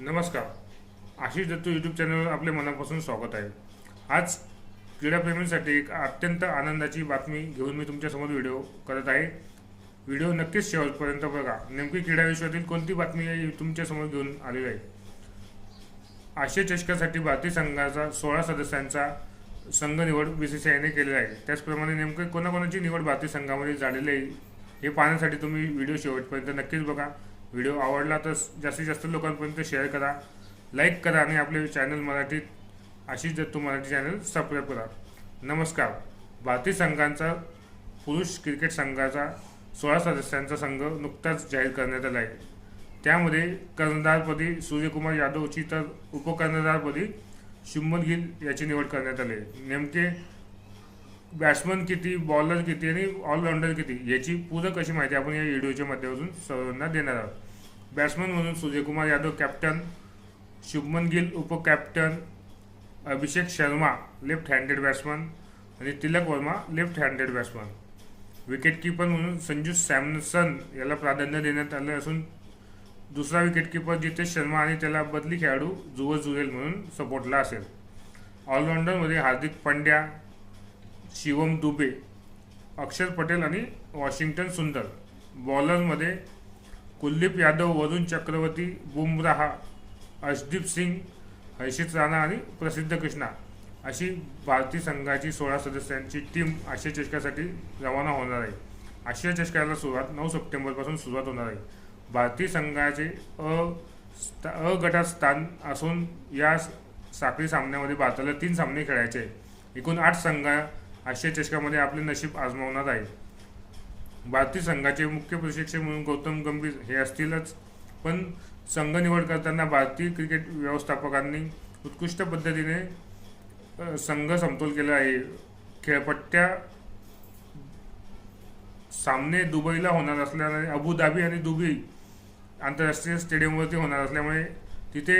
नमस्कार. आशिष दत्तू यूट्यूब चॅनलवर आपले मनापासून स्वागत आहे. आज क्रीडाप्रेमींसाठी एक अत्यंत आनंदाची बातमी घेऊन मी तुमच्यासमोर व्हिडिओ करत आहे. व्हिडिओ नक्कीच शेवटपर्यंत बघा. नेमकी क्रीडा विश्वातील कोणती बातमी आहे तुमच्यासमोर घेऊन आलेली आहे. आशिया चषकासाठी भारतीय संघाचा सोळा सदस्यांचा संघ निवड बी सी सी आयने केलेला आहे. त्याचप्रमाणे नेमकं कोणाकोणाची निवड भारतीय संघामध्ये झालेली आहे हे पाहण्यासाठी तुम्ही व्हिडिओ शेवटपर्यंत नक्कीच बघा. व्हिडिओ आवडला तर जास्तीत जास्त लोकांपर्यंत शेअर करा लाईक करा आणि आपले चॅनल मराठीत आशिष दत्तू मराठी चॅनल सबस्क्राईब करा. नमस्कार. भारतीय संघांचा पुरुष क्रिकेट संघाचा सोळा सदस्यांचा संघ नुकताच जाहीर करण्यात आला आहे. त्यामध्ये कर्णधारपदी सूर्यकुमार यादवची तर उपकर्णधारपदी शुभमन गिल याची निवड करण्यात आली आहे. नेमके बॅट्समन किती बॉलर किती आणि ऑलराऊंडर किती याची पूरक अशी माहिती आपण या व्हिडिओच्या माध्यमातून सर्वांना देणार आहोत. बॅट्समन म्हणून Suryakumar Yadav captain Shubman Gill उपकॅप्टन Abhishek Sharma left handed batsman आणि Tilak Varma left handed batsman wicket keeper म्हणून संजू सॅमसन याला प्राधान्य देण्यात आले असून दुसरा विकेट किपर जितेश शर्मा आणि त्याला बदली खेळाडू जुवल जुरेल म्हणून सपोर्टला असेल. ऑलराऊंडरमध्ये हार्दिक पांड्या शिवम दुबे अक्षर पटेल आणि वॉशिंग्टन सुंदर. बॉलरमध्ये कुलदीप यादव वरुण चक्रवर्ती बुमराहा अर्शदीप सिंग हर्षित राणा आणि प्रसिद्ध कृष्णा अशी भारतीय संघाची सोळा सदस्यांची टीम आशिया चषकासाठी रवाना होणार आहे. आशिया चषकाला सुरुवात नऊ सप्टेंबरपासून सुरुवात होणार आहे. भारतीय संघाचे अ स्था- अ गटात स्थान असून या साखळी सामन्यामध्ये भारताला तीन सामने खेळायचे एकूण आठ संघ आशिया चषकामध्ये आपले नशीब आजमावणार आहे. भारतीय संघाचे मुख्य प्रशिक्षक म्हणून गौतम गंभीर हे असतीलच. पण संघ निवड करताना भारतीय क्रिकेट व्यवस्थापकांनी उत्कृष्ट पद्धतीने संघ समतोल केला आहे. खेळपट्ट्या सामने दुबईला होणार असल्याने अबुधाबी आणि दुबई आंतरराष्ट्रीय स्टेडियमवरती होणार असल्यामुळे तिथे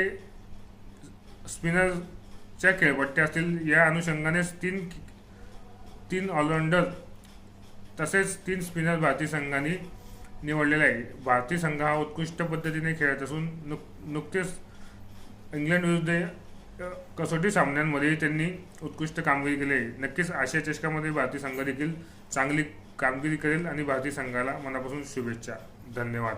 स्पिनरच्या खेळपट्ट्या असतील या अनुषंगानेच तीन तीन ऑलराऊंडर तसेच तीन स्पिनर भारतीय संघाने निवडलेला आहे भारतीय संघ हा उत्कृष्ट पद्धतीने खेळत असून नुक नुकतेच इंग्लंड विरुद्ध कसोटी सामन्यांमध्ये त्यांनी उत्कृष्ट कामगिरी केली आहे. नक्कीच आशिया चषकामध्ये भारतीय संघ देखील चांगली कामगिरी करेल आणि भारतीय संघाला मनापासून शुभेच्छा. धन्यवाद.